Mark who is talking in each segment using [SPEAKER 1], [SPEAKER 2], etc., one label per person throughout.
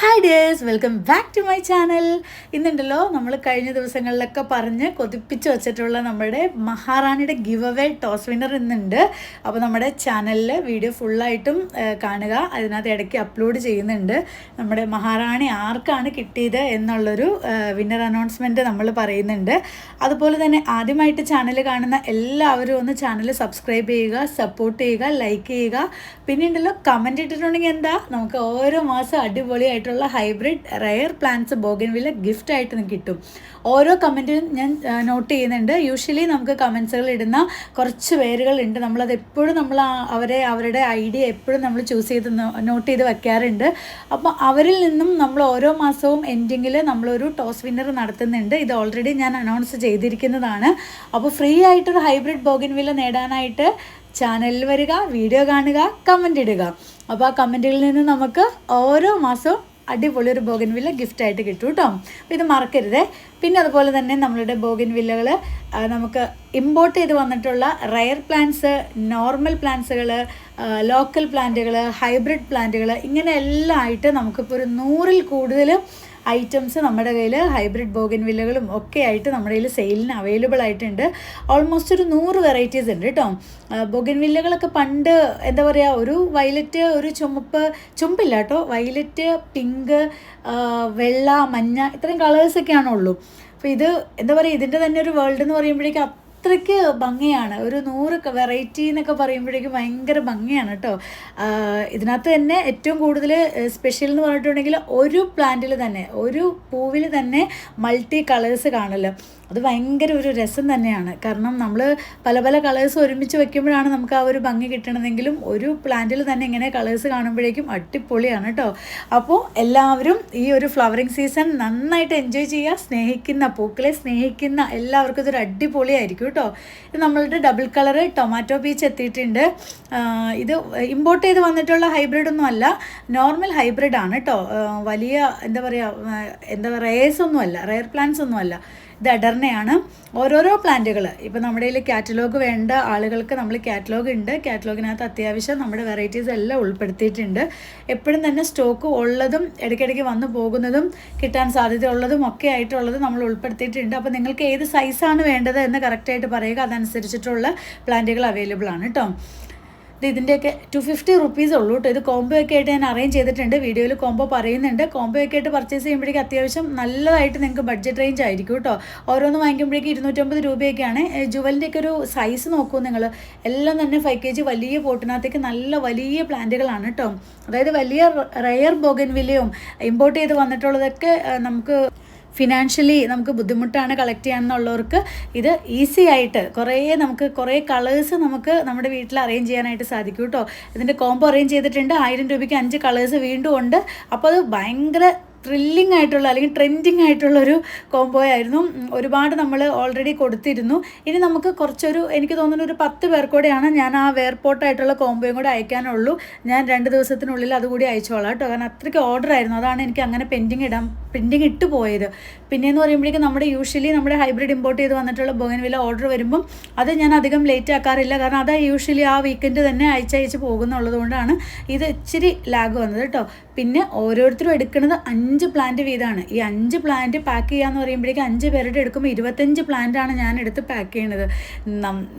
[SPEAKER 1] Hi dears welcome back to my channel ഇന്നുണ്ടല്ലോ നമ്മൾ കഴിഞ്ഞ ദിവസങ്ങളിലൊക്കെ പറഞ്ഞ് കൊതിപ്പിച്ച് വെച്ചിട്ടുള്ള നമ്മുടെ മഹാറാണിയുടെ ഗിവ് അവേ ടോസ് വിന്നർ ഇന്നുണ്ട്. അപ്പോൾ നമ്മുടെ ചാനലിൽ വീഡിയോ ഫുള്ളായിട്ടും കാണുക. അതിനകത്ത് ഇടയ്ക്ക് അപ്ലോഡ് ചെയ്യുന്നുണ്ട്. നമ്മുടെ മഹാറാണി ആർക്കാണ് കിട്ടിയത് എന്നുള്ളൊരു വിന്നർ അനൗൺസ്മെന്റ് നമ്മൾ പറയുന്നുണ്ട്. അതുപോലെ തന്നെ ആദ്യമായിട്ട് ചാനൽ കാണുന്ന എല്ലാവരും ഒന്ന് ചാനൽ സബ്സ്ക്രൈബ് ചെയ്യുക സപ്പോർട്ട് ചെയ്യുക ലൈക്ക് ചെയ്യുക. പിന്നെ ഉണ്ടല്ലോ കമന്റ് ഇട്ടിട്ടുണ്ടെങ്കിൽ എന്താ? നമുക്ക് ഓരോ മാസം അടിപൊളിയായിട്ടുള്ള hybrid rare plants bougainvillea gift ആയിട്ട് കിട്ടും. ഓരോ കമന്റിലും ഞാൻ നോട്ട് ചെയ്യുന്നുണ്ട്. യൂഷ്വലി നമുക്ക് കമൻസുകൾ ഇടുന്ന കുറച്ച് പേരുകളുണ്ട് നമ്മളത് എപ്പോഴും നമ്മൾ അവരെ അവരുടെ ഐഡിയ എപ്പോഴും നമ്മൾ ചൂസ് ചെയ്ത് നോട്ട് ചെയ്ത് വെക്കാറുണ്ട്. അപ്പോൾ അവരിൽ നിന്നും നമ്മൾ ഓരോ മാസവും എൻഡിങ്ങിൽ നമ്മളൊരു ടോസ് വിന്നർ നടത്തുന്നുണ്ട്. ഇത് ഓൾറെഡി ഞാൻ അനൗൺസ് ചെയ്തിരിക്കുന്നതാണ്. അപ്പോൾ ഫ്രീ ആയിട്ടൊരു ഹൈബ്രിഡ് ബോഗൻവില്ല നേടാനായിട്ട് ചാനലിൽ വരിക വീഡിയോ കാണുക കമന്റ് ഇടുക. അപ്പോൾ ആ കമന്റുകളിൽ നിന്ന് നമുക്ക് ഓരോ മാസവും അടിപൊളി ഒരു ബോഗൻ വില്ല ഗിഫ്റ്റായിട്ട് കിട്ടും കേട്ടോ അപ്പോൾ ഇത് മറക്കരുത്. പിന്നെ അതുപോലെ തന്നെ നമ്മളുടെ ബോഗൻ വില്ലകൾ നമുക്ക് ഇമ്പോർട്ട് ചെയ്ത് വന്നിട്ടുള്ള റയർ പ്ലാന്റ്സ് നോർമൽ പ്ലാന്റ്സുകൾ ലോക്കൽ പ്ലാന്റുകൾ ഹൈബ്രിഡ് പ്ലാന്റുകൾ ഇങ്ങനെ എല്ലാം ആയിട്ട് നമുക്കിപ്പോൾ ഒരു നൂറിൽ കൂടുതൽ ഐറ്റംസ് നമ്മുടെ കയ്യിൽ ഹൈബ്രിഡ് ബോഗൻ വില്ലകളും ഒക്കെ ആയിട്ട് നമ്മുടെ കയ്യിൽ സെയിലിന് അവൈലബിൾ ആയിട്ടുണ്ട്. ഓൾമോസ്റ്റ് ഒരു നൂറ് വെറൈറ്റീസ് ഉണ്ട് കേട്ടോ ബോഗൻവില്ലകളൊക്കെ പണ്ട് എന്താ പറയുക ഒരു വയലറ്റ് ഒരു ചുമപ്പ് ചുമപ്പില്ല കേട്ടോ വയലറ്റ് പിങ്ക് വെള്ള മഞ്ഞ ഇത്രയും കളേഴ്സൊക്കെയാണുള്ളൂ അപ്പോൾ ഇത് എന്താ പറയുക ഇതിന്റെ തന്നെ ഒരു വേൾഡ് എന്ന് പറയുമ്പോഴേക്കും അത്രയ്ക്ക് ഭംഗിയാണ്. ഒരു നൂറ് വെറൈറ്റി എന്നൊക്കെ പറയുമ്പോഴേക്കും ഭയങ്കര ഭംഗിയാണ് കേട്ടോ ഇതിനകത്ത് തന്നെ ഏറ്റവും കൂടുതൽ സ്പെഷ്യൽ എന്ന് പറഞ്ഞിട്ടുണ്ടെങ്കിൽ ഒരു പ്ലാന്റിൽ തന്നെ ഒരു പൂവിൽ തന്നെ മൾട്ടി കളേഴ്സ് കാണല്ലോ. അത് ഭയങ്കര ഒരു രസം തന്നെയാണ്. കാരണം നമ്മൾ പല പല കളേഴ്സ് ഒരുമിച്ച് വെക്കുമ്പോഴാണ് നമുക്ക് ആ ഒരു ഭംഗി കിട്ടണതെങ്കിലും ഒരു പ്ലാന്റിൽ തന്നെ ഇങ്ങനെ കളേഴ്സ് കാണുമ്പോഴേക്കും അടിപൊളിയാണ് കേട്ടോ അപ്പോൾ എല്ലാവരും ഈ ഒരു ഫ്ലവറിങ് സീസൺ നന്നായിട്ട് എൻജോയ് ചെയ്യുക സ്നേഹിക്കുന്ന പൂക്കളെ സ്നേഹിക്കുന്ന എല്ലാവർക്കും ഇതൊരു അടിപൊളിയായിരിക്കും കേട്ടോ ഇത് നമ്മളുടെ ഡബിൾ കളർ ടൊമാറ്റോ പീച്ച് എത്തിയിട്ടുണ്ട്. ഇത് ഇമ്പോർട്ട് ചെയ്ത് വന്നിട്ടുള്ള ഹൈബ്രിഡ് ഒന്നും അല്ല നോർമൽ ഹൈബ്രിഡ് ആണ് കേട്ടോ വലിയ എന്താ പറയുക എന്താ പറയുക റേസ് ഒന്നും റെയർ പ്ലാന്റ്സ് ഒന്നും അല്ല. ഇത് അഡർണയാണ് ഓരോരോ പ്ലാന്റുകൾ ഇപ്പോൾ നമ്മുടെ കയ്യിൽ കാറ്റലോഗ് വേണ്ട ആളുകൾക്ക് നമ്മൾ കാറ്റലോഗ് ഉണ്ട്. കാറ്റലോഗിനകത്ത് അത്യാവശ്യം നമ്മുടെ വെറൈറ്റീസ് എല്ലാം ഉൾപ്പെടുത്തിയിട്ടുണ്ട്. എപ്പോഴും തന്നെ സ്റ്റോക്ക് ഉള്ളതും ഇടയ്ക്കിടയ്ക്ക് വന്നു പോകുന്നതും കിട്ടാൻ സാധ്യതയുള്ളതും ഒക്കെ ആയിട്ടുള്ളത് നമ്മൾ ഉൾപ്പെടുത്തിയിട്ടുണ്ട്. അപ്പോൾ നിങ്ങൾക്ക് ഏത് സൈസാണ് വേണ്ടത് എന്ന് കറക്റ്റായിട്ട് പറയുക. അതനുസരിച്ചിട്ടുള്ള പ്ലാന്റുകൾ അവൈലബിൾ ആണ് കേട്ടോ ഇത് ഇതിന്റെയൊക്കെ ടു ഫിഫ്റ്റി റുപ്പീസ് ഉള്ളൂ കേട്ടോ ഇത് കോംബോ ഒക്കെ ആയിട്ട് ഞാൻ അറേഞ്ച് ചെയ്തിട്ടുണ്ട്. വീഡിയോയിൽ കോംബോ പറയുന്നുണ്ട്. കോംബോ ഒക്കെ ആയിട്ട് പർച്ചേസ് ചെയ്യുമ്പോഴേക്കും അത്യാവശ്യം നല്ലതായിട്ട് നിങ്ങൾക്ക് ബഡ്ജറ്റ് റേഞ്ച് ആയിരിക്കും കേട്ടോ ഓരോന്ന് വാങ്ങിക്കുമ്പോഴേക്കും ഇരുന്നൂറ്റമ്പത് രൂപയൊക്കെയാണ്. ജുവലിന്റെ ഒക്കെ ഒരു സൈസ് നോക്കൂ നിങ്ങൾ എല്ലാം തന്നെ ഫൈവ് കെ ജി വലിയ പോട്ടിനകത്തേക്ക് നല്ല വലിയ പ്ലാന്റുകളാണ് കേട്ടോ അതായത് വലിയ റയർ ബോഗൻവില്ലയും ഇമ്പോർട്ട് ചെയ്ത് വന്നിട്ടുള്ളതൊക്കെ നമുക്ക് ഫിനാൻഷ്യലി നമുക്ക് ബുദ്ധിമുട്ടാണ് കളക്ട് ചെയ്യാമെന്നുള്ളവർക്ക് ഇത് ഈസി ആയിട്ട് കുറേ നമുക്ക് കുറേ കളേഴ്സ് നമുക്ക് നമ്മുടെ വീട്ടിൽ അറേഞ്ച് ചെയ്യാനായിട്ട് സാധിക്കും കേട്ടോ. ഇതിന്റെ കോംബോ അറേഞ്ച് ചെയ്തിട്ടുണ്ട്. ആയിരം രൂപയ്ക്ക് അഞ്ച് കളേഴ്സ് വീണ്ടും ഉണ്ട്. അപ്പോൾ അത് ഭയങ്കര ത്രില്ലിംഗ് ആയിട്ടുള്ള അല്ലെങ്കിൽ ട്രെൻഡിങ് ആയിട്ടുള്ള ഒരു കോംബോ ആയിരുന്നു ഒരുപാട് നമ്മൾ ഓൾറെഡി കൊടുത്തിരുന്നു. ഇനി നമുക്ക് കുറച്ചൊരു എനിക്ക് തോന്നുന്നു ഒരു പത്ത് പേർക്കൂടെയാണ് ഞാൻ ആ വെയർപോർട്ടായിട്ടുള്ള കോംബോയും കൂടെ അയക്കാനുള്ളൂ. ഞാൻ രണ്ട് ദിവസത്തിനുള്ളിൽ അതുകൂടി അയച്ചോളാം കേട്ടോ. കാരണം അത്രയ്ക്ക് ഓർഡർ ആയിരുന്നു. അതാണ് എനിക്ക് അങ്ങനെ പെൻഡിങ് ഇടാൻ പെൻഡിങ് ഇട്ട് പോയത് പിന്നെയെന്ന് പറയുമ്പോഴേക്കും നമ്മുടെ യൂഷ്വലി നമ്മുടെ ഹൈബ്രിഡ് ഇമ്പോർട്ട് ചെയ്ത് വന്നിട്ടുള്ള ബോഗൻവില ഓർഡർ വരുമ്പം അത് ഞാൻ അധികം ലേറ്റ് ആക്കാറില്ല. കാരണം അത് യൂഷ്വലി ആ വീക്കെൻഡ് തന്നെ അയച്ചയച്ച് പോകുന്നുള്ളത് കൊണ്ടാണ് ഇത് ഇച്ചിരി ലാഗ് വന്നത് കേട്ടോ. പിന്നെ ഓരോരുത്തരും എടുക്കുന്നത് അഞ്ച് പ്ലാന്റ് വീതമാണ്. ഈ അഞ്ച് പ്ലാന്റ് പാക്ക് ചെയ്യാന്ന് പറയുമ്പോഴേക്കും അഞ്ച് പേരുടെ എടുക്കുമ്പോൾ ഇരുപത്തഞ്ച് പ്ലാന്റ് ആണ് ഞാൻ എടുത്ത് പാക്ക് ചെയ്യണത്.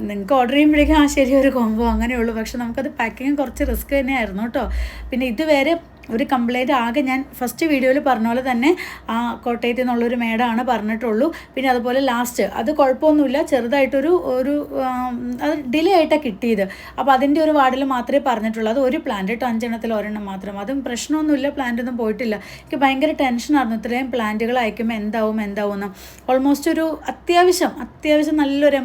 [SPEAKER 1] നിങ്ങൾക്ക് ഓർഡർ ചെയ്യുമ്പോഴേക്കും ആ ശരി ഒരു കോംബോ അങ്ങനെയുള്ളൂ. പക്ഷെ നമുക്കത് പാക്കിങ് കുറച്ച് റിസ്ക് തന്നെയായിരുന്നു കേട്ടോ. പിന്നെ ഇതുവരെ ഒരു കംപ്ലൈന്റ് ആകെ ഞാൻ ഫസ്റ്റ് വീഡിയോയിൽ പറഞ്ഞ പോലെ തന്നെ ആ കോട്ടയത്തിൽ നിന്നുള്ളൊരു മേഡമാണ് പറഞ്ഞിട്ടുള്ളൂ. പിന്നെ അതുപോലെ ലാസ്റ്റ് അത് കുഴപ്പമൊന്നുമില്ല. ചെറുതായിട്ടൊരു ഒരു അത് ഡിലേ ആയിട്ടാണ് കിട്ടിയത്. അപ്പോൾ അതിന്റെ ഒരു വാർഡിൽ മാത്രമേ പറഞ്ഞിട്ടുള്ളൂ. അത് ഒരു പ്ലാന്റ് കേട്ടോ അഞ്ചെണ്ണത്തിൽ ഒരെണ്ണം മാത്രം. അതും പ്രശ്നമൊന്നുമില്ല. പ്ലാന്റ് ഒന്നും പോയിട്ടില്ല. എനിക്ക് ഭയങ്കര ടെൻഷനായിരുന്നു ഇത്രയും പ്ലാന്റുകൾ അയക്കുമ്പോൾ എന്താവും എന്താവും എന്ന് ഓൾമോസ്റ്റ് ഒരു അത്യാവശ്യം അത്യാവശ്യം നല്ലൊരു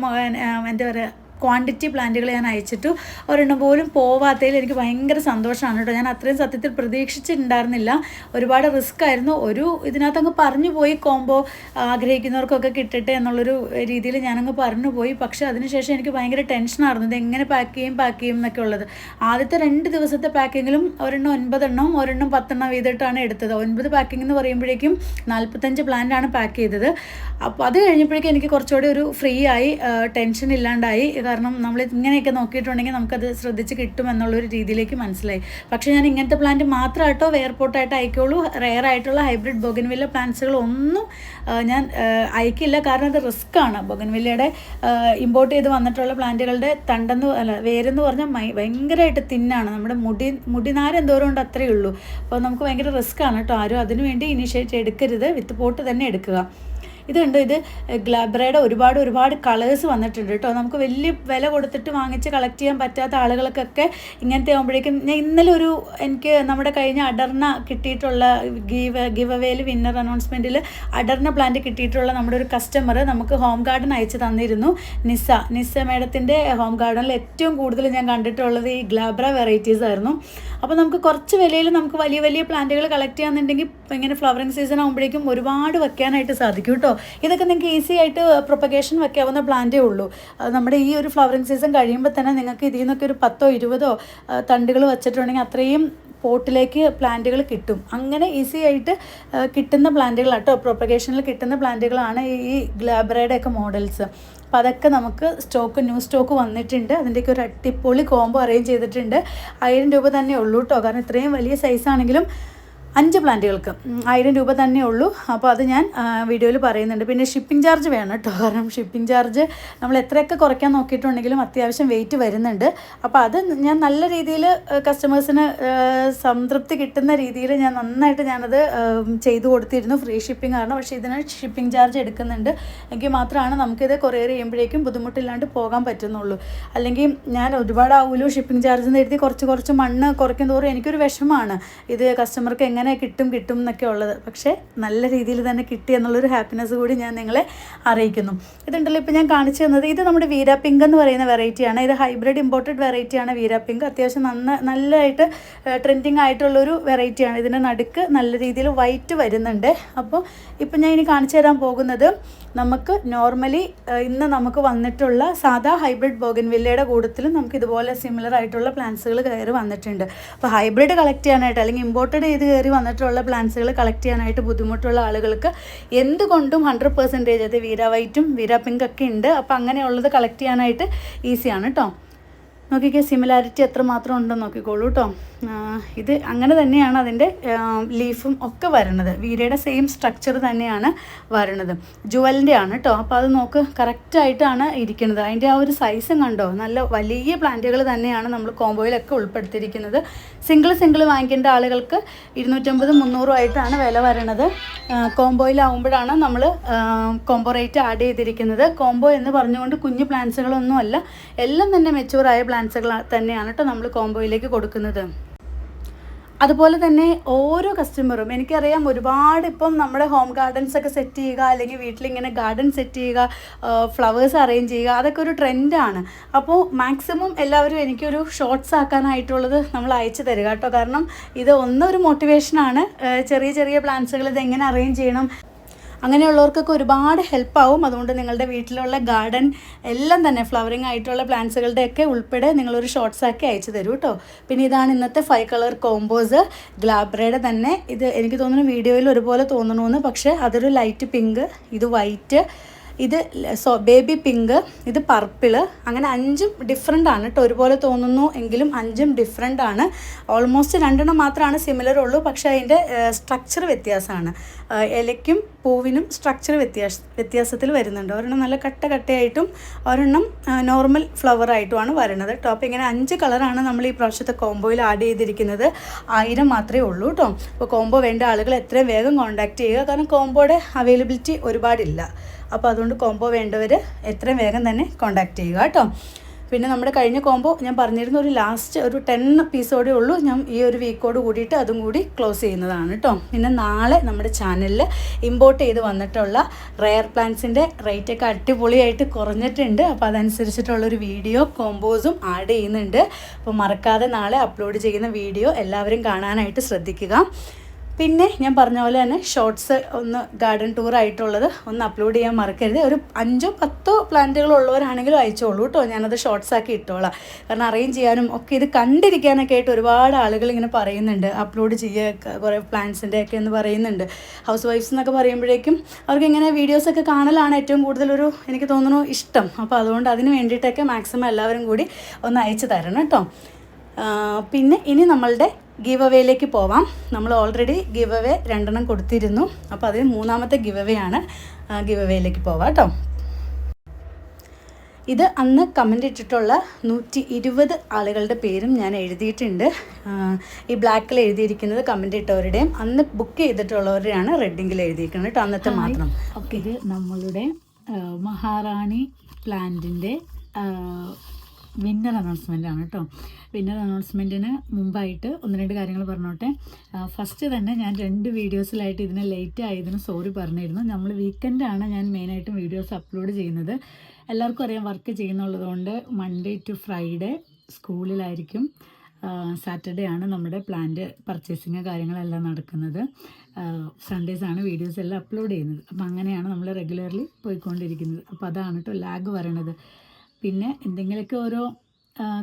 [SPEAKER 1] എന്താ പറയുക ക്വാണ്ടിറ്റി പ്ലാന്റുകൾ ഞാൻ അയച്ചിട്ടു. ഒരെണ്ണം പോലും പോവാത്തതിൽ എനിക്ക് ഭയങ്കര സന്തോഷമാണ് കേട്ടോ. ഞാൻ അത്രയും സത്യത്തിൽ പ്രതീക്ഷിച്ചിട്ടുണ്ടായിരുന്നില്ല. ഒരുപാട് റിസ്ക് ആയിരുന്നു. ഒരു ഇതിനകത്ത് അങ്ങ് പറഞ്ഞു പോയി കോംബോ ആഗ്രഹിക്കുന്നവർക്കൊക്കെ കിട്ടട്ടെ എന്നുള്ളൊരു രീതിയിൽ ഞാനങ്ങ് പറഞ്ഞു പോയി. പക്ഷേ അതിനുശേഷം എനിക്ക് ഭയങ്കര ടെൻഷനായിരുന്നു ഇത് എങ്ങനെ പാക്ക് ചെയ്യും പാക്ക് ചെയ്യും എന്നൊക്കെ ഉള്ളത്. ആദ്യത്തെ രണ്ട് ദിവസത്തെ പാക്കിങ്ങിലും ഒരെണ്ണം ഒൻപതെണ്ണം ഒരെണ്ണം പത്തെണ്ണം വീതിട്ടാണ് എടുത്തത്. ഒൻപത് പാക്കിംഗ് എന്ന് പറയുമ്പോഴേക്കും നാൽപ്പത്തഞ്ച് പ്ലാന്റാണ് പാക്ക് ചെയ്തത്. അപ്പോൾ അത് കഴിഞ്ഞപ്പോഴേക്കും എനിക്ക് കുറച്ചുകൂടി ഒരു ഫ്രീ ആയി ടെൻഷൻ ഇല്ലാണ്ടായി. കാരണം നമ്മൾ ഇങ്ങനെയൊക്കെ നോക്കിയിട്ടുണ്ടെങ്കിൽ നമുക്കത് ശ്രദ്ധിച്ച് കിട്ടും എന്നുള്ളൊരു രീതിയിലേക്ക് മനസ്സിലായി. പക്ഷേ ഞാൻ ഇങ്ങനത്തെ പ്ലാന്റ് മാത്രമായിട്ടോ എയർപോർട്ടായിട്ട് അയക്കുള്ളൂ റെയർ ആയിട്ടുള്ള ഹൈബ്രിഡ് ബൊഗൻവില്ല പ്ലാന്റ്സുകളൊന്നും ഞാൻ അയക്കില്ല. കാരണം അത് റിസ്ക് ആണ്. ബൊഗൻവില്ലയുടെ ഇമ്പോർട്ട് ചെയ്ത് വന്നിട്ടുള്ള പ്ലാന്റുകളുടെ തണ്ടെന്ന് അല്ല വേരെന്ന് പറഞ്ഞാൽ ഭയങ്കരമായിട്ട് തിന്നാണ്. നമ്മുടെ മുടി മുടിനാരെന്തോരം ഉണ്ട് അത്രയേ ഉള്ളൂ. അപ്പോൾ നമുക്ക് ഭയങ്കര റിസ്ക് ആണ് കേട്ടോ. ആരും അതിനുവേണ്ടി ഇനിഷ്യേറ്റ് എടുക്കരുത്. വിത്ത് പോട്ട് തന്നെ എടുക്കുക. ഇതുണ്ട് ഇത് ഗ്ലാബ്രയുടെ ഒരുപാട് ഒരുപാട് കളേഴ്സ് വന്നിട്ടുണ്ട് കേട്ടോ. നമുക്ക് വലിയ വില കൊടുത്തിട്ട് വാങ്ങിച്ച് കളക്ട് ചെയ്യാൻ പറ്റാത്ത ആളുകൾക്കൊക്കെ ഇങ്ങനത്തെ ആകുമ്പോഴേക്കും ഞാൻ ഇന്നലെ ഒരു എനിക്ക് നമ്മുടെ കഴിഞ്ഞ അഡർണ കിട്ടിയിട്ടുള്ള ഗീവ് ഗിവ് അവേയിൽ വിന്നർ അനൗൺസ്മെന്റിൽ അഡർണ പ്ലാന്റ് കിട്ടിയിട്ടുള്ള നമ്മുടെ ഒരു കസ്റ്റമർ നമുക്ക് ഹോം ഗാർഡൻ അയച്ചു തന്നിരുന്നു നിസ. നിസ മേഡത്തിന്റെ ഹോം ഗാർഡനിൽ ഏറ്റവും കൂടുതൽ ഞാൻ കണ്ടിട്ടുള്ളത് ഈ ഗ്ലാബ്ര വെറൈറ്റീസ് ആയിരുന്നു. അപ്പോൾ നമുക്ക് കുറച്ച് വിലയിൽ നമുക്ക് വലിയ വലിയ പ്ലാന്റുകൾ കളക്ട് ചെയ്യാന്നുണ്ടെങ്കിൽ ഇങ്ങനെ ഫ്ലവറിങ് സീസൺ ആകുമ്പോഴേക്കും ഒരുപാട് വെക്കാനായിട്ട് സാധിക്കും കേട്ടോ. ഇതൊക്കെ നിങ്ങൾക്ക് ഈസി ആയിട്ട് പ്രൊപ്പഗേഷൻ വെക്കാവുന്ന പ്ലാന്റേ ഉള്ളൂ. നമ്മുടെ ഈ ഒരു ഫ്ലവറിങ് സീസൺ കഴിയുമ്പോൾ തന്നെ നിങ്ങൾക്ക് ഇതിൽ നിന്നൊക്കെ ഒരു പത്തോ ഇരുപതോ തണ്ടുകൾ വെച്ചിട്ടുണ്ടെങ്കിൽ അത്രയും പോട്ടിലേക്ക് പ്ലാന്റുകൾ കിട്ടും. അങ്ങനെ ഈസി ആയിട്ട് കിട്ടുന്ന പ്ലാന്റുകളാട്ടോ പ്രൊപ്പഗേഷനിൽ കിട്ടുന്ന പ്ലാന്റുകളാണ് ഈ ഗ്ലാബറയുടെ ഒക്കെ മോഡൽസ് അപ്പോൾ അതൊക്കെ നമുക്ക് സ്റ്റോക്ക് ന്യൂ സ്റ്റോക്ക് വന്നിട്ടുണ്ട്. അതിന്റെയൊക്കെ ഒരു അടിപൊളി കോംബോ അറേഞ്ച് ചെയ്തിട്ടുണ്ട്. ആയിരം രൂപ തന്നെ ഉള്ളൂ കേട്ടോ കാരണം ഇത്രയും വലിയ സൈസാണെങ്കിലും അഞ്ച് പ്ലാന്റുകൾക്ക്. ആയിരം രൂപ തന്നെ ഉള്ളൂ. അപ്പോൾ അത് ഞാൻ വീഡിയോയിൽ പറയുന്നുണ്ട്. പിന്നെ ഷിപ്പിംഗ് ചാർജ് വേണം കേട്ടോ കാരണം ഷിപ്പിംഗ് ചാർജ് നമ്മൾ എത്രയൊക്കെ കുറയ്ക്കാൻ നോക്കിയിട്ടുണ്ടെങ്കിലും അത്യാവശ്യം വെയിറ്റ് വരുന്നുണ്ട്. അപ്പോൾ അത് ഞാൻ നല്ല രീതിയിൽ കസ്റ്റമേഴ്സിന് സംതൃപ്തി കിട്ടുന്ന രീതിയിൽ ഞാൻ നന്നായിട്ട് ഞാനത് ചെയ്തു കൊടുത്തിരുന്നു. ഫ്രീ ഷിപ്പിംഗ് കാരണം പക്ഷേ ഇതിന് ഷിപ്പിംഗ് ചാർജ് എടുക്കുന്നുണ്ട്. എങ്കിൽ മാത്രമാണ് നമുക്കിത് കൊറിയർ ചെയ്യുമ്പോഴേക്കും ബുദ്ധിമുട്ടില്ലാണ്ട് പോകാൻ പറ്റുന്നുള്ളൂ. അല്ലെങ്കിൽ ഞാൻ ഒരുപാട് ഷിപ്പിംഗ് ചാർജ് എന്ന് എഴുതി കുറച്ച് കുറച്ച് മണ്ണ് കുറയ്ക്കും തോറും എനിക്കൊരു വിഷമമാണ് ഇത് കസ്റ്റമർക്ക് എങ്ങനെ കിട്ടും കിട്ടും എന്നൊക്കെ ഉള്ളത്. പക്ഷേ നല്ല രീതിയിൽ തന്നെ കിട്ടി എന്നുള്ളൊരു ഹാപ്പിനെസ് കൂടി ഞാൻ നിങ്ങളെ അറിയിക്കുന്നു. ഇതുണ്ടല്ലോ ഇപ്പോൾ ഞാൻ കാണിച്ചു തന്നത് ഇത് നമ്മുടെ വീര പിങ്ക് എന്ന് പറയുന്ന വെറൈറ്റിയാണ് ഇത് ഹൈബ്രിഡ് ഇമ്പോർട്ടഡ് വെറൈറ്റിയാണ് വീര പിങ്ക്. അത്യാവശ്യം നന്ന നല്ലതായിട്ട് ട്രെൻഡിങ് ആയിട്ടുള്ളൊരു വെറൈറ്റിയാണ് ഇതിന്റെ നടുക്ക് നല്ല രീതിയിൽ വൈറ്റ് വരുന്നുണ്ട്. അപ്പോൾ ഇപ്പം ഞാൻ ഇനി കാണിച്ചു തരാൻ പോകുന്നത് നമുക്ക് നോർമലി ഇന്ന് നമുക്ക് വന്നിട്ടുള്ള സാധാ ഹൈബ്രിഡ് ബോഗൻവില്ലയുടെ കൂട്ടത്തിലും നമുക്ക് ഇതുപോലെ സിമിലർ ആയിട്ടുള്ള പ്ലാന്റ്സുകൾ കയറി വന്നിട്ടുണ്ട്. അപ്പോൾ ഹൈബ്രിഡ് കളക്ട് ചെയ്യാനായിട്ട് അല്ലെങ്കിൽ ഇമ്പോർട്ടഡ് ചെയ്ത് കയറി വന്നിട്ടുള്ള പ്ലാന്റ്സുകൾ കളക്ട് ചെയ്യാനായിട്ട് ബുദ്ധിമുട്ടുള്ള ആളുകൾക്ക് എന്തുകൊണ്ടും ഹൺഡ്രഡ് പെർസെന്റേജ് അത് വീര വൈറ്റും വീര പിങ്ക് ഒക്കെ ഉണ്ട്. അപ്പോൾ അങ്ങനെയുള്ളത് കളക്ട് ചെയ്യാനായിട്ട് ഈസിയാണ് കേട്ടോ നോക്കിക്കേ സിമിലാരിറ്റി എത്രമാത്രം ഉണ്ടെന്ന് നോക്കിക്കോളൂ കേട്ടോ ഇത് അങ്ങനെ തന്നെയാണ് അതിന്റെ ലീഫും ഒക്കെ വരണത് വീരയുടെ സെയിം സ്ട്രക്ചർ തന്നെയാണ് വരണത് ജുവലിന്റെ ആണ് കേട്ടോ അപ്പോൾ അത് നോക്ക് കറക്റ്റായിട്ടാണ് ഇരിക്കുന്നത്. അതിന്റെ ആ ഒരു സൈസും കണ്ടോ? നല്ല വലിയ പ്ലാന്റുകൾ തന്നെയാണ് നമ്മൾ കോംബോയിലൊക്കെ ഉൾപ്പെടുത്തിയിരിക്കുന്നത്. സിംഗിൾ സിംഗിൾ വാങ്ങിക്കേണ്ട ആളുകൾക്ക് ഇരുന്നൂറ്റമ്പത് മുന്നൂറും ആയിട്ടാണ് വില വരണത്. കോംബോയിലാവുമ്പോഴാണ് നമ്മൾ കോംബോ റേറ്റ് ആഡ് ചെയ്തിരിക്കുന്നത്. കോംബോ എന്ന് പറഞ്ഞുകൊണ്ട് കുഞ്ഞു പ്ലാന്റ്സുകളൊന്നും അല്ല എല്ലാം തന്നെ മെച്ചൂറായ പ്ലാന്റ്സുകൾ തന്നെയാണ് കേട്ടോ നമ്മൾ കോംബോയിലേക്ക് കൊടുക്കുന്നത്. അതുപോലെ തന്നെ ഓരോ കസ്റ്റമറും എനിക്കറിയാം ഒരുപാട് ഇപ്പം നമ്മുടെ ഹോം ഗാർഡൻസ് ഒക്കെ സെറ്റ് ചെയ്യുക അല്ലെങ്കിൽ വീട്ടിലിങ്ങനെ ഗാർഡൻ സെറ്റ് ചെയ്യുക ഫ്ലവേഴ്സ് അറേഞ്ച് ചെയ്യുക അതൊക്കെ ഒരു ട്രെൻഡാണ് അപ്പോൾ മാക്സിമം എല്ലാവരും എനിക്കൊരു ഷോർട്സ് ആക്കാനായിട്ടുള്ളത് നമ്മൾ അയച്ചു തരിക കേട്ടോ. കാരണം ഇത് ഒന്നൊരു മോട്ടിവേഷനാണ് ചെറിയ ചെറിയ പ്ലാന്റ്സുകൾ ഇത് എങ്ങനെ അറേഞ്ച് ചെയ്യണം? അങ്ങനെയുള്ളവർക്കൊക്കെ ഒരുപാട് ഹെൽപ്പാവും. അതുകൊണ്ട് നിങ്ങളുടെ വീട്ടിലുള്ള ഗാർഡൻ എല്ലാം തന്നെ ഫ്ലവറിങ് ആയിട്ടുള്ള പ്ലാന്റ്സുകളുടെയൊക്കെ ഉൾപ്പെടെ നിങ്ങളൊരു ഷോർട്സ് ആക്കി അയച്ചു തരൂ കേട്ടോ. പിന്നെ ഇതാണ് ഇന്നത്തെ ഫൈവ് കളർ കോംബോസ്. ഗ്ലാബ്രയുടെ തന്നെ. ഇത് എനിക്ക് തോന്നുന്നു വീഡിയോയിൽ ഒരുപോലെ തോന്നണമെന്ന് പക്ഷേ അതൊരു ലൈറ്റ് പിങ്ക് ഇത് വൈറ്റ്. ഇത് സോ ബേബി പിങ്ക് ഇത് പർപ്പിൾ അങ്ങനെ അഞ്ചും ഡിഫറെന്റ് ആണ് കേട്ടോ ഒരുപോലെ തോന്നുന്നു എങ്കിലും അഞ്ചും ഡിഫറെന്റ് ആണ്. ഓൾമോസ്റ്റ് രണ്ടെണ്ണം മാത്രമാണ് സിമിലർ ഉള്ളൂ പക്ഷെ അതിന്റെ സ്ട്രക്ചർ വ്യത്യാസമാണ്. ഇലയ്ക്കും പൂവിനും സ്ട്രക്ചർ വ്യത്യാസ വ്യത്യാസത്തിൽ വരുന്നുണ്ട്. ഒരെണ്ണം നല്ല കട്ട കട്ടയായിട്ടും ഒരെണ്ണം നോർമൽ ഫ്ലവർ ആയിട്ടുമാണ് വരുന്നത് കേട്ടോ അപ്പോൾ ഇങ്ങനെ അഞ്ച് കളറാണ് നമ്മൾ ഈ പ്രാവശ്യത്തെ കോംബോയിൽ ആഡ് ചെയ്തിരിക്കുന്നത്. ആയിരം മാത്രമേ ഉള്ളൂ കേട്ടോ അപ്പോൾ കോംബോ വേണ്ട ആളുകൾ എത്രയും വേഗം കോൺടാക്റ്റ് ചെയ്യുക. കാരണം കോംബോയുടെ അവൈലബിലിറ്റി ഒരുപാടില്ല. അപ്പോൾ അതുകൊണ്ട് കോംബോ വേണ്ടവർ എത്രയും വേഗം തന്നെ കോണ്ടാക്ട് ചെയ്യുക കേട്ടോ. പിന്നെ നമ്മുടെ കഴിഞ്ഞ കോംബോ ഞാൻ പറഞ്ഞിരുന്ന ഒരു ലാസ്റ്റ് ഒരു ടെൻ പീസോടെ ഉള്ളൂ. ഞാൻ ഈ ഒരു വീക്കോട് കൂടിയിട്ട് അതും കൂടി ക്ലോസ് ചെയ്യുന്നതാണ് കേട്ടോ. പിന്നെ നാളെ നമ്മുടെ ചാനലിൽ ഇമ്പോർട്ട് ചെയ്ത് വന്നിട്ടുള്ള റെയർ പ്ലാന്റ്സിന്റെ റേറ്റൊക്കെ അടിപൊളിയായിട്ട് കുറഞ്ഞിട്ടുണ്ട്. അപ്പോൾ അതനുസരിച്ചിട്ടുള്ളൊരു വീഡിയോ കോംബോസും ആഡ് ചെയ്യുന്നുണ്ട്. അപ്പോൾ മറക്കാതെ നാളെ അപ്ലോഡ് ചെയ്യുന്ന വീഡിയോ എല്ലാവരും കാണാനായിട്ട് ശ്രദ്ധിക്കുക. പിന്നെ ഞാൻ പറഞ്ഞ പോലെ തന്നെ ഷോർട്സ് ഒന്ന് ഗാർഡൻ ടൂർ ആയിട്ടുള്ളത് ഒന്ന് അപ്ലോഡ് ചെയ്യാൻ മറക്കരുത്. ഒരു അഞ്ചോ പത്തോ പ്ലാന്റുകൾ ഉള്ളവരാണെങ്കിലും അയച്ചോളൂ കേട്ടോ ഞാനത് ഷോർട്സ് ആക്കി ഇട്ടോളാം. കാരണം അറേഞ്ച് ചെയ്യാനും ഒക്കെ ഇത് കണ്ടിരിക്കാനൊക്കെ ആയിട്ട് ഒരുപാട് ആളുകൾ ഇങ്ങനെ പറയുന്നുണ്ട്. അപ്ലോഡ് ചെയ്യുക കുറേ പ്ലാന്റ്സിന്റെ ഒക്കെ എന്ന് പറയുന്നുണ്ട്. ഹൗസ് വൈഫ്സ് എന്നൊക്കെ പറയുമ്പോഴേക്കും അവർക്ക് ഇങ്ങനെ വീഡിയോസൊക്കെ കാണലാണ് ഏറ്റവും കൂടുതലൊരു എനിക്ക് തോന്നുന്നു ഇഷ്ടം. അപ്പോൾ അതുകൊണ്ട് അതിന് വേണ്ടിയിട്ടൊക്കെ മാക്സിമം എല്ലാവരും കൂടി ഒന്ന് അയച്ചു തരണം കേട്ടോ പിന്നെ ഇനി നമ്മളുടെ ഗീവ് അവേയിലേക്ക് പോവാം. നമ്മൾ ഓൾറെഡി ഗീവ് അവേ രണ്ടെണ്ണം കൊടുത്തിരുന്നു. അപ്പോൾ അതിന് മൂന്നാമത്തെ ഗീവ് അവേ ആണ് ഗീവ് അവേയിലേക്ക് പോവാം കേട്ടോ ഇത് അന്ന് കമന്റ് ഇട്ടിട്ടുള്ള നൂറ്റി ഇരുപത് ആളുകളുടെ പേരും ഞാൻ എഴുതിയിട്ടുണ്ട്. ഈ ബ്ലാക്കിൽ എഴുതിയിരിക്കുന്നത് കമന്റ് ഇട്ടവരുടെയും അന്ന് ബുക്ക് ചെയ്തിട്ടുള്ളവരുടെയാണ് റെഡിങ്ങിൽ എഴുതിയിരിക്കുന്നത് കേട്ടോ അന്നത്തെ മാത്രം. ഓക്കെ ഇത് നമ്മളുടെ മഹാറാണി പ്ലാന്റിന്റെ വിന്നർ അനൗൺസ്മെന്റ് ആണ് കേട്ടോ വിന്നർ അനൗൺസ്മെന്റിന് മുമ്പായിട്ട് ഒന്ന് രണ്ട് കാര്യങ്ങൾ പറഞ്ഞോട്ടെ. ഫസ്റ്റ് തന്നെ ഞാൻ രണ്ട് വീഡിയോസിലായിട്ട് ഇതിന് ലേറ്റ് ആയതിന് സോറി പറഞ്ഞിരുന്നു. നമ്മൾ വീക്കെൻഡാണ് ഞാൻ മെയിനായിട്ടും വീഡിയോസ് അപ്ലോഡ് ചെയ്യുന്നത്. എല്ലാവർക്കും അറിയാം വർക്ക് ചെയ്യുന്നുള്ളതുകൊണ്ട് മൺഡേ ടു ഫ്രൈഡേ സ്കൂളിലായിരിക്കും. സാറ്റർഡേ ആണ് നമ്മുടെ പ്ലാന്റ് പർച്ചേസിങ് കാര്യങ്ങളെല്ലാം നടക്കുന്നത്. സൺഡേസ് ആണ് വീഡിയോസ് എല്ലാം അപ്ലോഡ് ചെയ്യുന്നത്. അപ്പം അങ്ങനെയാണ് നമ്മൾ റെഗുലർലി പോയിക്കൊണ്ടിരിക്കുന്നത്. അപ്പോൾ അതാണ് കേട്ടോ ലാഗ് വരണത് പിന്നെ എന്തെങ്കിലുമൊക്കെ ഓരോ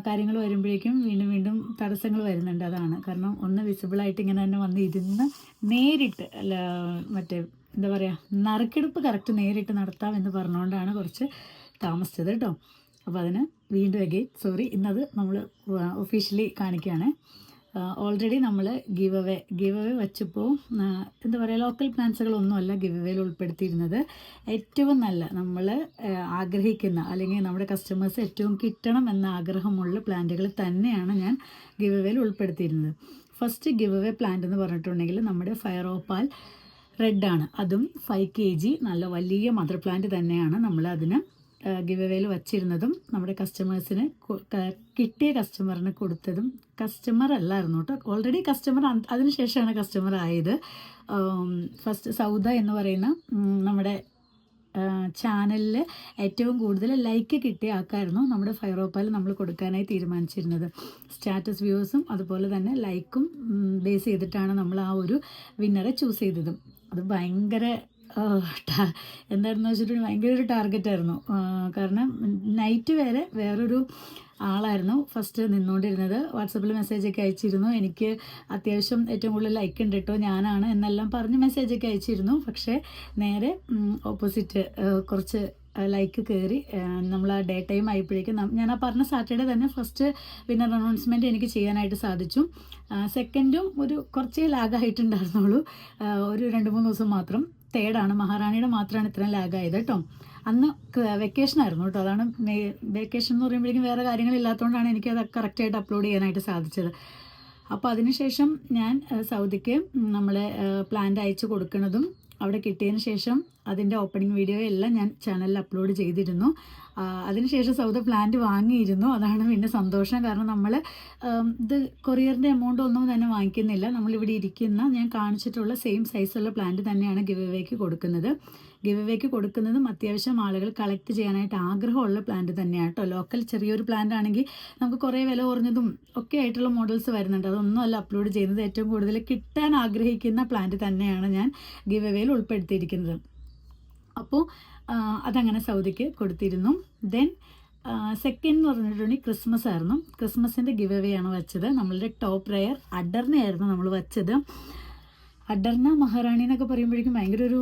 [SPEAKER 1] കാര്യങ്ങൾ വരുമ്പോഴേക്കും വീണ്ടും വീണ്ടും തടസ്സങ്ങൾ വരുന്നുണ്ട്. അതാണ്. കാരണം ഒന്ന് വിസിബിളായിട്ട് ഇങ്ങനെ തന്നെ വന്ന് ഇരുന്ന് നേരിട്ട് അല്ല മറ്റേ എന്താ പറയുക നറുക്കെടുപ്പ് കറക്റ്റ് നേരിട്ട് നടത്താം എന്ന് പറഞ്ഞുകൊണ്ടാണ് കുറച്ച് താമസിച്ചത് കേട്ടോ. അപ്പോൾ അതിന് വീണ്ടും അഗെയിൻ സോറി ഇന്നത് നമ്മൾ ഒഫീഷ്യലി കാണിക്കുകയാണ്. ഓൾറെഡി നമ്മൾ ഗിവ് അവേ ഗിവ് അവേ വച്ചപ്പോൾ എന്താ പറയുക ലോക്കൽ പ്ലാന്റ്സുകളൊന്നുമല്ല ഗിവ് അവേയിൽ ഉൾപ്പെടുത്തിയിരുന്നത്. ഏറ്റവും നല്ല നമ്മൾ ആഗ്രഹിക്കുന്ന അല്ലെങ്കിൽ നമ്മുടെ കസ്റ്റമേഴ്സ് ഏറ്റവും കിട്ടണം എന്ന ആഗ്രഹമുള്ള പ്ലാന്റുകൾ തന്നെയാണ് ഞാൻ ഗിവ് അവേയിൽ ഉൾപ്പെടുത്തിയിരുന്നത്. ഫസ്റ്റ് ഗിവ് അവേ പ്ലാന്റ് എന്ന് പറഞ്ഞിട്ടുണ്ടെങ്കിൽ നമ്മുടെ ഫയർ ഓപ്പാൽ റെഡാണ് അതും ഫൈവ് കെ ജി നല്ല വലിയ മദർ പ്ലാന്റ് തന്നെയാണ് നമ്മൾ അതിന് ഗിവ് അവേയിൽ വച്ചിരുന്നതും നമ്മുടെ കസ്റ്റമേഴ്സിന് കിട്ടിയ കസ്റ്റമറിന് കൊടുത്തതും കസ്റ്റമർ അല്ലായിരുന്നു കേട്ടോ. ഓൾറെഡി കസ്റ്റമർ അതിനുശേഷമാണ് കസ്റ്റമർ ആയത്. ഫസ്റ്റ് സൗദ എന്ന് പറയുന്ന നമ്മുടെ ചാനലിൽ ഏറ്റവും കൂടുതൽ ലൈക്ക് കിട്ടിയ ആൾക്കായിരുന്നു നമ്മുടെ ഫയറോപ്പാൽ നമ്മൾ കൊടുക്കാനായി തീരുമാനിച്ചിരുന്നത്. സ്റ്റാറ്റസ് വ്യൂസും അതുപോലെ തന്നെ ലൈക്കും ബേസ് ചെയ്തിട്ടാണ് നമ്മൾ ആ ഒരു വിന്നറെ ചൂസ് ചെയ്തതും. അത് ഭയങ്കര എന്തായിരുന്നു വെച്ചിട്ടുണ്ടെങ്കിൽ ഭയങ്കര ഒരു ടാർഗറ്റായിരുന്നു കാരണം നൈറ്റ് വരെ വേറൊരു ആളായിരുന്നു ഫസ്റ്റ് നിന്നുകൊണ്ടിരുന്നത് വാട്സപ്പിൽ മെസ്സേജൊക്കെ അയച്ചിരുന്നു. എനിക്ക് അത്യാവശ്യം ഏറ്റവും കൂടുതൽ ലൈക്ക് ഉണ്ട് കേട്ടോ ഞാനാണ് എന്നെല്ലാം പറഞ്ഞ് മെസ്സേജൊക്കെ അയച്ചിരുന്നു. പക്ഷേ നേരെ ഓപ്പോസിറ്റ് കുറച്ച് ലൈക്ക് കയറി നമ്മൾ ആ ഡേ ടൈം ആയപ്പോഴേക്കും ഞാൻ ആ പറഞ്ഞ സാറ്റർഡേ തന്നെ ഫസ്റ്റ് വിന്നർ അനൗൺസ്മെന്റ് എനിക്ക് ചെയ്യാനായിട്ട് സാധിച്ചു. സെക്കൻഡും ഒരു കുറച്ചേ ലാഗായിട്ടുണ്ടായിരുന്നുള്ളൂ ഒരു രണ്ട് മൂന്ന് ദിവസം മാത്രം. തേർഡാണ് മഹാറാണിയുടെ മാത്രമാണ് ഇത്രയും ലാഗായത് കേട്ടോ. അന്ന് വെക്കേഷൻ ആയിരുന്നു കേട്ടോ. അതാണ് വെക്കേഷൻ എന്ന് പറയുമ്പോഴേക്കും വേറെ കാര്യങ്ങളില്ലാത്തതുകൊണ്ടാണ് എനിക്ക് എനിക്കത് കറക്റ്റായിട്ട് അപ്ലോഡ് ചെയ്യാനായിട്ട് സാധിച്ചത്. അപ്പോൾ അതിനുശേഷം ഞാൻ സൗദിക്ക് നമ്മളെ പ്ലാന്റ് അയച്ചു കൊടുക്കുന്നതും അവിടെ കിട്ടിയതിന് ശേഷം അതിന്റെ ഓപ്പണിംഗ് വീഡിയോ എല്ലാം ഞാൻ ചാനലിൽ അപ്ലോഡ് ചെയ്തിരുന്നു. അതിനുശേഷം സൗദ പ്ലാന്റ് വാങ്ങിയിരുന്നു. അതാണ് പിന്നെ സന്തോഷം. കാരണം നമ്മൾ ഇത് കൊറിയറിന്റെ എമൗണ്ട് ഒന്നും തന്നെ വാങ്ങിക്കുന്നില്ല. നമ്മളിവിടെ ഇരിക്കുന്ന ഞാൻ കാണിച്ചിട്ടുള്ള സെയിം സൈസുള്ള പ്ലാന്റ് തന്നെയാണ് ഗിവ് അവേക്ക് കൊടുക്കുന്നത്. ഗിവ് അവേക്ക് കൊടുക്കുന്നതും അത്യാവശ്യം ആളുകൾ കളക്ട് ചെയ്യാനായിട്ട് ആഗ്രഹമുള്ള പ്ലാന്റ് തന്നെയാണ് കേട്ടോ ലോക്കൽ ചെറിയൊരു പ്ലാന്റ് ആണെങ്കിൽ നമുക്ക് കുറേ വില കുറഞ്ഞതും ഒക്കെ ആയിട്ടുള്ള മോഡൽസ് വരുന്നുണ്ട്. അതൊന്നും അല്ല അപ്ലോഡ് ചെയ്യുന്നത് ഏറ്റവും കൂടുതൽ കിട്ടാൻ ആഗ്രഹിക്കുന്ന പ്ലാന്റ് തന്നെയാണ് ഞാൻ ഗിവ് അവേയിൽ ഉൾപ്പെടുത്തിയിരിക്കുന്നത്. അപ്പോൾ അതങ്ങനെ സൗദിക്ക് കൊടുത്തിരുന്നു. ദെൻ സെക്കൻഡ് എന്ന് പറഞ്ഞിട്ടുണ്ടെങ്കിൽ ക്രിസ്മസ് ആയിരുന്നു. ക്രിസ്മസിന്റെ ഗിവ് അവേ ആണ് വെച്ചത്. നമ്മളുടെ ടോപ്പ് റെയർ ആയിരുന്നു നമ്മൾ വെച്ചത്. അഡർന മഹാറാണി എന്നൊക്കെ പറയുമ്പോഴേക്കും ഭയങ്കര ഒരു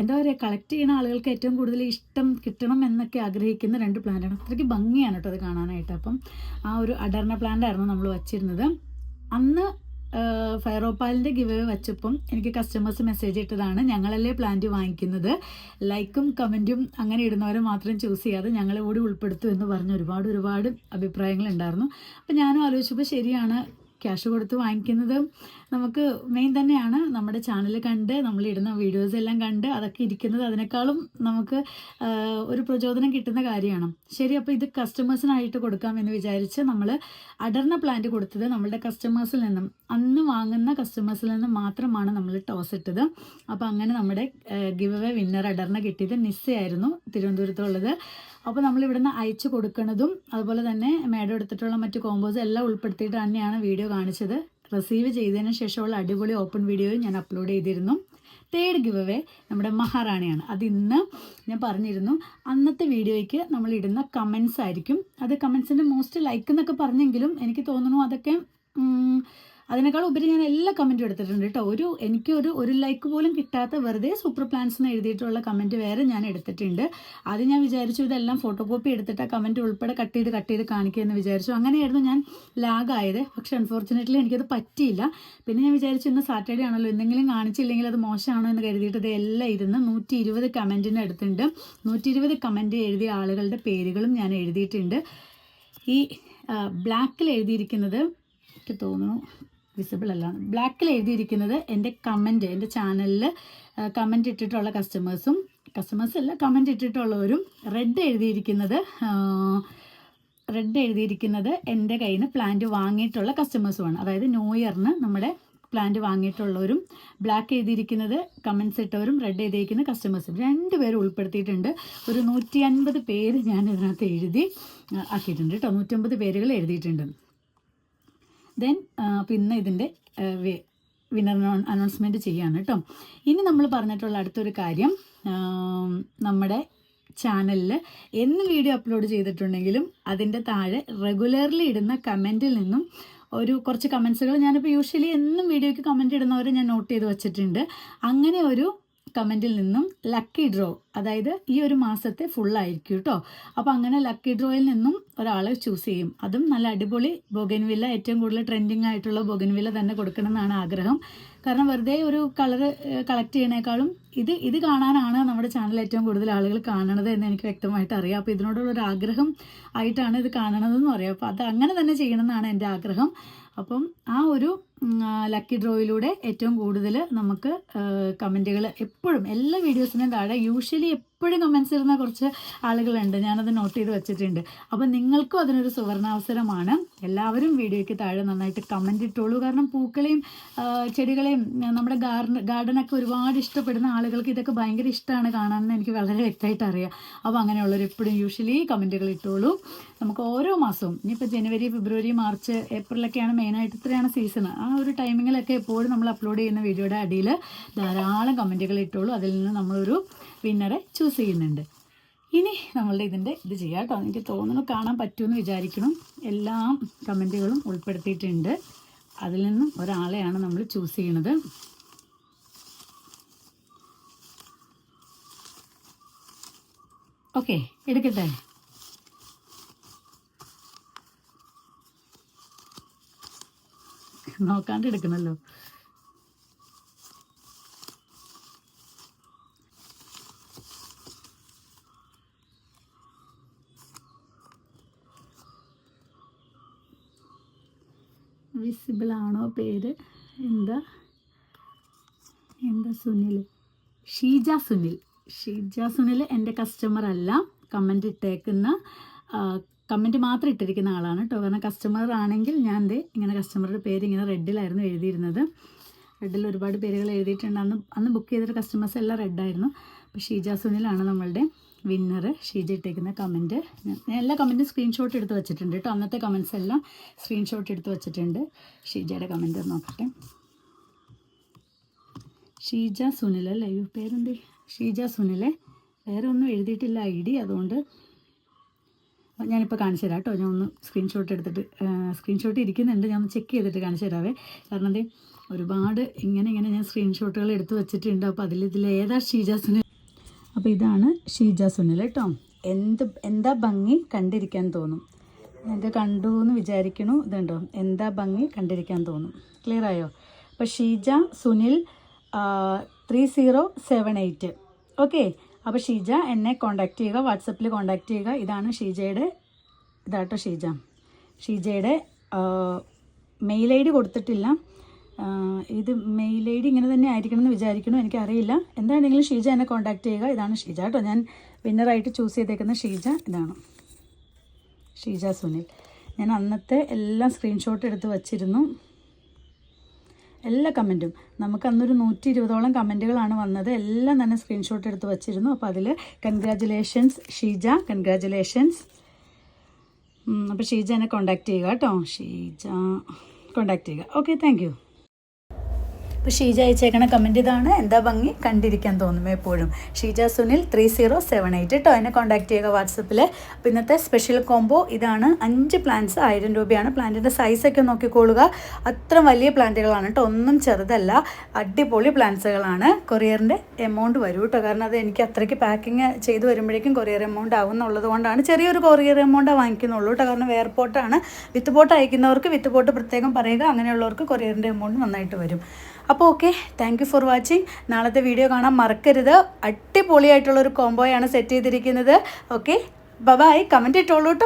[SPEAKER 1] എന്താ പറയുക കളക്ട് ചെയ്യുന്ന ആളുകൾക്ക് ഏറ്റവും കൂടുതൽ ഇഷ്ടം കിട്ടണം എന്നൊക്കെ ആഗ്രഹിക്കുന്ന രണ്ട് പ്ലാന്റാണ് അത്രയ്ക്ക് ഭംഗിയാണ് കേട്ടോ അത് കാണാനായിട്ട്. അപ്പം ആ ഒരു അഡർണ പ്ലാന്റ് ആയിരുന്നു നമ്മൾ വച്ചിരുന്നത്. അന്ന് ഫയറോപ്പാലിന്റെ ഗിവ് വെച്ചപ്പം എനിക്ക് കസ്റ്റമേഴ്സ് മെസ്സേജ് ഇട്ടതാണ് ഞങ്ങളല്ലേ പ്ലാന്റ് വാങ്ങിക്കുന്നത്. ലൈക്കും കമന്റും അങ്ങനെ ഇടുന്നവരെ മാത്രം ചൂസ് ചെയ്യാതെ ഞങ്ങളെ കൂടി ഉൾപ്പെടുത്തു എന്ന് പറഞ്ഞ് ഒരുപാട് ഒരുപാട് അഭിപ്രായങ്ങളുണ്ടായിരുന്നു അപ്പം ഞാനും ആലോചിച്ചപ്പോൾ ശരിയാണ് ക്യാഷ് കൊടുത്ത് വാങ്ങിക്കുന്നത് നമുക്ക് മെയിൻ തന്നെയാണ്. നമ്മുടെ ചാനൽ കണ്ട് നമ്മളിടുന്ന വീഡിയോസ് എല്ലാം കണ്ട് അതൊക്കെ ഇരിക്കുന്നത് അതിനേക്കാളും നമുക്ക് ഒരു പ്രചോദനം കിട്ടുന്ന കാര്യമാണ്. ശരി അപ്പോൾ ഇത് കസ്റ്റമേഴ്സിനായിട്ട് കൊടുക്കാം എന്ന് വിചാരിച്ച് നമ്മൾ അടർന്ന പ്ലാന്റ് കൊടുത്തത് നമ്മളുടെ കസ്റ്റമേഴ്സിൽ നിന്നും. അന്ന് വാങ്ങുന്ന കസ്റ്റമേഴ്സിൽ നിന്നും മാത്രമാണ് നമ്മൾ ടോസ് ഇട്ടത്. അപ്പോൾ അങ്ങനെ നമ്മുടെ ഗിവ് അവേ വിന്നർ അടർന്ന കിട്ടിയത് നിസ്സയായിരുന്നു തിരുവനന്തപുരത്തുള്ളത്. അപ്പോൾ നമ്മൾ ഇവിടുന്ന് അയച്ചു കൊടുക്കുന്നതും അതുപോലെ തന്നെ മേഡം എടുത്തിട്ടുള്ള മറ്റു കോമ്പോസ് എല്ലാം ഉൾപ്പെടുത്തിയിട്ട് തന്നെയാണ് വീഡിയോ കാണിച്ചത്. റിസീവ് ചെയ്തതിന് ശേഷമുള്ള അടിപൊളി ഓപ്പൺ വീഡിയോയും ഞാൻ അപ്ലോഡ് ചെയ്തിരുന്നു. തേർഡ് ഗിവ് അവേ നമ്മുടെ മഹാറാണിയാണ്. അത് ഇന്ന് ഞാൻ പറഞ്ഞിരുന്നു. അന്നത്തെ വീഡിയോയ്ക്ക് നമ്മൾ ഇടുന്ന കമൻസ് ആയിരിക്കും. അത് കമൻസിന്റെ മോസ്റ്റ് ലൈക്ക് എന്നൊക്കെ പറഞ്ഞെങ്കിലും എനിക്ക് തോന്നുന്നു അതൊക്കെ അതിനേക്കാൾ ഉപരി ഞാൻ എല്ലാ കമന്റും എടുത്തിട്ടുണ്ട് കേട്ടോ. ഒരു എനിക്ക് ഒരു ഒരു ലൈക്ക് പോലും കിട്ടാത്ത വെറുതെ സൂപ്പർ പ്ലാൻസ് എന്ന് എഴുതിയിട്ടുള്ള കമന്റ് വേറെ ഞാൻ എടുത്തിട്ടുണ്ട്. അത് ഞാൻ വിചാരിച്ചു ഇതെല്ലാം ഫോട്ടോ കോപ്പി എടുത്തിട്ട് ആ കമന്റ് ഉൾപ്പെടെ കട്ട് ചെയ്ത് കട്ട് ചെയ്ത് കാണിക്കുക എന്ന് വിചാരിച്ചു. അങ്ങനെയായിരുന്നു ഞാൻ ലാഗായത് പക്ഷെ അൺഫോർച്ചുനേറ്റ്ലി എനിക്കത് പറ്റിയില്ല. പിന്നെ ഞാൻ വിചാരിച്ചു ഇന്ന് സാറ്റർഡേ ആണല്ലോ. എന്തെങ്കിലും കാണിച്ചില്ലെങ്കിൽ അത് മോശമാണോ എന്ന് കരുതിയിട്ട് ഇത് എല്ലാം ഇരുന്ന് നൂറ്റി ഇരുപത് കമന്റിന് അടുത്തുണ്ട് നൂറ്റി ഇരുപത് കമന്റ് എഴുതിയ ആളുകളുടെ പേരുകളും ഞാൻ എഴുതിയിട്ടുണ്ട്. ഈ ബ്ലാക്കിൽ എഴുതിയിരിക്കുന്നത് എനിക്ക് തോന്നുന്നു വിസിബിൾ അല്ല ബ്ലാക്കിൽ എഴുതിയിരിക്കുന്നത് എന്റെ കമന്റ് എന്റെ ചാനലിൽ കമന്റ് ഇട്ടിട്ടുള്ള കസ്റ്റമേഴ്സും കസ്റ്റമേഴ്സ് അല്ല കമന്റ് ഇട്ടിട്ടുള്ളവരും റെഡ് എഴുതിയിരിക്കുന്നത് റെഡ് എഴുതിയിരിക്കുന്നത് എന്റെ കയ്യിൽ നിന്ന് പ്ലാന്റ് വാങ്ങിയിട്ടുള്ള കസ്റ്റമേഴ്സുമാണ് അതായത് ന്യൂ ഇയറിന് നമ്മുടെ പ്ലാന്റ് വാങ്ങിയിട്ടുള്ളവരും ബ്ലാക്ക് എഴുതിയിരിക്കുന്നത് കമൻസ് ഇട്ടവരും റെഡ് എഴുതിയിരിക്കുന്ന കസ്റ്റമേഴ്സും രണ്ടുപേരും ഉൾപ്പെടുത്തിയിട്ടുണ്ട്. ഒരു നൂറ്റി അൻപത് പേര് ഞാൻ ഇതിനകത്ത് എഴുതി ആക്കിയിട്ടുണ്ട് കേട്ടോ. നൂറ്റമ്പത് പേരുകൾ എഴുതിയിട്ടുണ്ട്. ദെൻ പിന്നെ ഇതിന്റെ വിന്നർ അനൗൺസ്മെന്റ് ചെയ്യാണ് കേട്ടോ ഇനി നമ്മൾ പറഞ്ഞിട്ടുള്ള അടുത്തൊരു കാര്യം നമ്മുടെ ചാനലിൽ എന്ന് വീഡിയോ അപ്ലോഡ് ചെയ്തിട്ടുണ്ടെങ്കിലും അതിന്റെ താഴെ റെഗുലർലി ഇടുന്ന കമന്റിൽ നിന്നും ഒരു കുറച്ച് കമൻസുകൾ ഞാനിപ്പോൾ യൂഷ്വലി എന്നും വീഡിയോയ്ക്ക് കമന്റ് ഇടുന്നവരെ ഞാൻ നോട്ട് ചെയ്ത് വെച്ചിട്ടുണ്ട്. അങ്ങനെ ഒരു കമന്റിൽ നിന്നും ലക്കി ഡ്രോ അതായത് ഈ ഒരു മാസത്തെ ഫുള്ളായിരിക്കും കേട്ടോ അപ്പോൾ അങ്ങനെ ലക്കി ഡ്രോയിൽ നിന്നും ഒരാളെ ചൂസ് ചെയ്യും. അതും നല്ല അടിപൊളി ബൊഗൻവില്ല ഏറ്റവും കൂടുതൽ ട്രെൻഡിങ് ആയിട്ടുള്ള ബൊഗൻവില്ല തന്നെ കൊടുക്കണം എന്നാണ് ആഗ്രഹം. കാരണം വെറുതെ ഒരു കളർ കളക്ട് ചെയ്യണേക്കാളും ഇത് ഇത് കാണാനാണ് നമ്മുടെ ചാനൽ ഏറ്റവും കൂടുതൽ ആളുകൾ കാണണത് എന്ന് എനിക്ക് വ്യക്തമായിട്ട് അറിയാം. അപ്പോൾ ഇതിനോടുള്ള ഒരു ആഗ്രഹം ആയിട്ടാണ് ഇത് കാണണതെന്ന് പറയാം. അപ്പോൾ അത് അങ്ങനെ തന്നെ ചെയ്യണമെന്നാണ് എന്റെ ആഗ്രഹം. അപ്പം ആ ഒരു ലക്കി ഡ്രോയിലൂടെ ഏറ്റവും കൂടുതൽ നമുക്ക് കമന്റുകൾ എപ്പോഴും എല്ലാ വീഡിയോസിനും താഴെ യൂഷ്വലി എപ്പോഴും കമൻസ് ഇടുന്ന കുറച്ച് ആളുകളുണ്ട്. ഞാനത് നോട്ട് ചെയ്ത് വെച്ചിട്ടുണ്ട്. അപ്പം നിങ്ങൾക്കും അതിനൊരു സുവർണാവസരമാണ്. എല്ലാവരും വീഡിയോയ്ക്ക് താഴെ നന്നായിട്ട് കമന്റ് ഇട്ടോളൂ. കാരണം പൂക്കളെയും ചെടികളെയും നമ്മുടെ ഗാർഡൻ ഗാർഡനൊക്കെ ഒരുപാട് ഇഷ്ടപ്പെടുന്ന ആളുകൾക്ക് ഇതൊക്കെ ഭയങ്കര ഇഷ്ടമാണ് കാണാമെന്ന് എനിക്ക് വളരെ വ്യക്തമായിട്ട് അറിയാം. അപ്പോൾ അങ്ങനെയുള്ളവർ എപ്പോഴും യൂഷ്വലി കമന്റുകൾ ഇട്ടോളൂ. നമുക്ക് ഓരോ മാസവും ഇനിയിപ്പോൾ ജനുവരി ഫെബ്രുവരി മാർച്ച് ഏപ്രിലൊക്കെയാണ് മെയിനായിട്ട് ഇത്രയാണ് സീസൺ ആ ഒരു ടൈമിങ്ങിലൊക്കെ എപ്പോഴും നമ്മൾ അപ്ലോഡ് ചെയ്യുന്ന വീഡിയോയുടെ അടിയിൽ ധാരാളം കമന്റുകൾ ഇട്ടോളൂ. അതിൽ നിന്ന് നമ്മളൊരു വിന്നറെ ചൂസ് ചെയ്യുന്നുണ്ട്. ഇനി നമ്മളുടെ ഇതിന്റെ ഇത് ചെയ്യാം കേട്ടോ. എനിക്ക് തോന്നുന്നു കാണാൻ പറ്റുമെന്ന് വിചാരിക്കണം എല്ലാ കമന്റുകളും ഉൾപ്പെടുത്തിയിട്ടുണ്ട്. അതിൽ നിന്നും ഒരാളെയാണ് നമ്മൾ ചൂസ് ചെയ്യണത് ഓക്കെ എടുക്കട്ടെ. നോക്കാണ്ട് എടുക്കണല്ലോ വിസിബിൾ ആണോ പേര്? എന്താ? എന്താ സുനിൽ ഷീജ സുനിൽ. ഷീജ സുനിൽ എന്റെ കസ്റ്റമർ അല്ല. കമന്റ് ഇട്ടേക്കുന്ന കമന്റ് മാത്രം ഇട്ടിരിക്കുന്ന ആളാണ് കേട്ടോ കാരണം കസ്റ്റമർ ആണെങ്കിൽ ഞാൻ ദേ ഇങ്ങനെ കസ്റ്റമറുടെ പേര് ഇങ്ങനെ റെഡിലായിരുന്നു എഴുതിയിരുന്നത്. റെഡിൽ ഒരുപാട് പേരുകൾ എഴുതിയിട്ടുണ്ട്. അന്ന് അന്ന് ബുക്ക് ചെയ്തിട്ട് കസ്റ്റമേഴ്സ് എല്ലാം റെഡായിരുന്നു അപ്പോൾ ഷീജ സുനിലാണ് നമ്മളുടെ വിന്നർ ഷീജ ഇട്ടേക്കുന്ന കമന്റ് ഞാൻ എല്ലാ കമന്റും സ്ക്രീൻഷോട്ട് എടുത്ത് വെച്ചിട്ടുണ്ട് കേട്ടോ അന്നത്തെ കമൻസ് എല്ലാം സ്ക്രീൻഷോട്ട് എടുത്ത് വെച്ചിട്ടുണ്ട്. ഷീജയുടെ കമന്റ് നോക്കട്ടെ. ഷീജ സുനിൽ അല്ലേ? അയ്യോ പേരെന്ത്? ഷീജ സുനിലെ വേറെ ഒന്നും എഴുതിയിട്ടില്ല ഐ ഡി. അതുകൊണ്ട് ഞാനിപ്പോൾ കാണിച്ചു തരാം കേട്ടോ ഞാൻ ഒന്ന് സ്ക്രീൻഷോട്ട് എടുത്തിട്ട് സ്ക്രീൻഷോട്ട് ഇരിക്കുന്നുണ്ട്. ഞാൻ ചെക്ക് ചെയ്തിട്ട് കാണിച്ചു തരാവേ കാരണം എന്തേ ഒരുപാട് ഇങ്ങനെ ഇങ്ങനെ ഞാൻ സ്ക്രീൻഷോട്ടുകൾ എടുത്ത് വെച്ചിട്ടുണ്ട്. അപ്പോൾ അതിൽ ഇതിൽ ഏതാ ഷീജ സുനിൽ? അപ്പോൾ ഇതാണ് ഷീജ സുനിൽ കേട്ടോ. എന്ത് എന്താ ഭംഗി കണ്ടിരിക്കാൻ തോന്നും? ഇത് കണ്ടു എന്ന് വിചാരിക്കണു? ഇതുണ്ടോ? എന്താ ഭംഗി കണ്ടിരിക്കാൻ തോന്നും? ക്ലിയർ ആയോ? അപ്പോൾ Sheeja Sunil three zero seven eight okay അപ്പോൾ ഷീജ എന്നെ കോണ്ടാക്ട് ചെയ്യുക വാട്സപ്പിൽ കോണ്ടാക്ട് ചെയ്യുക. ഇതാണ് ഷീജയുടെ ഇതാട്ടോ ഷീജ. ഷീജയുടെ മെയിൽ ഐ ഡി കൊടുത്തിട്ടില്ല. ഇത് മെയിൽ ഐ ഡി ഇങ്ങനെ തന്നെ ആയിരിക്കണം എന്ന് വിചാരിക്കണം എനിക്കറിയില്ല. എന്താണെങ്കിലും ഷീജ എന്നെ കോണ്ടാക്ട് ചെയ്യുക. ഇതാണ് ഷീജ കേട്ടോ. ഞാൻ വിന്നറായിട്ട് ചൂസ് ചെയ്തേക്കുന്ന ഷീജ. ഇതാണ് ഷീജ സുനിൽ. ഞാൻ അന്നത്തെ എല്ലാം സ്ക്രീൻഷോട്ട് എടുത്ത് വച്ചിരുന്നു. എല്ലാ കമന്റും നമുക്ക് അന്നൊരു നൂറ്റി ഇരുപതോളം കമന്റുകളാണ് വന്നത്. എല്ലാം തന്നെ സ്ക്രീൻഷോട്ട് എടുത്ത് വച്ചിരുന്നു. അപ്പോൾ അതിൽ കൺഗ്രാജുലേഷൻസ് ഷീജ. കൺഗ്രാജുലേഷൻസ് അപ്പോൾ ഷീജ എന്നെ കോണ്ടാക്ട് ചെയ്യുക കേട്ടോ. ഷീജ കോൺടാക്റ്റ് ചെയ്യുക. ഓക്കെ താങ്ക് അപ്പോൾ ഷീജ അയച്ചേക്കണ കമന്റ് ഇതാണ്. എന്താ ഭംഗി? കണ്ടിരിക്കാൻ തോന്നും എപ്പോഴും. Sheeja Sunil three zero seven eight കേട്ടോ എന്നെ കോൺടാക്ട് ചെയ്യുക വാട്സപ്പിൽ അപ്പോൾ ഇന്നത്തെ സ്പെഷ്യൽ കോംബോ ഇതാണ്. അഞ്ച് പ്ലാന്റ്സ് ആയിരം രൂപയാണ്. പ്ലാന്റിന്റെ സൈസൊക്കെ നോക്കിക്കോളുക. അത്ര വലിയ പ്ലാന്റുകളാണ് കേട്ടോ ഒന്നും ചെറുതല്ല. അടിപൊളി പ്ലാന്റ്സുകളാണ് കൊറിയറിന്റെ എമൗണ്ട് വരും കേട്ടോ കാരണം അത് എനിക്ക് അത്രയ്ക്ക് പാക്കിങ് ചെയ്ത് വരുമ്പോഴേക്കും കൊറിയർ എമൗണ്ട് ആവും എന്നുള്ളത് കൊണ്ടാണ്. ചെറിയൊരു കൊറിയർ എമൗണ്ടാണ് വാങ്ങിക്കുന്നുള്ളൂ കേട്ടോ കാരണം എയർപോർട്ടാണ് വിത്ത് പോട്ട് അയക്കുന്നവർക്ക് വിത്ത് പോട്ട് പ്രത്യേകം പറയുക. അങ്ങനെയുള്ളവർക്ക് കൊറിയറിന്റെ എമൗണ്ട് നന്നായിട്ട് വരും. അപ്പോൾ ഓക്കെ താങ്ക് ഫോർ വാച്ചിങ് നാളത്തെ വീഡിയോ കാണാൻ മറക്കരുത്. അടിപൊളിയായിട്ടുള്ളൊരു കോംബോയാണ് സെറ്റ് ചെയ്തിരിക്കുന്നത്. ഓക്കെ ബബായ് കമന്റ് ഇട്ടോളൂ കേട്ടോ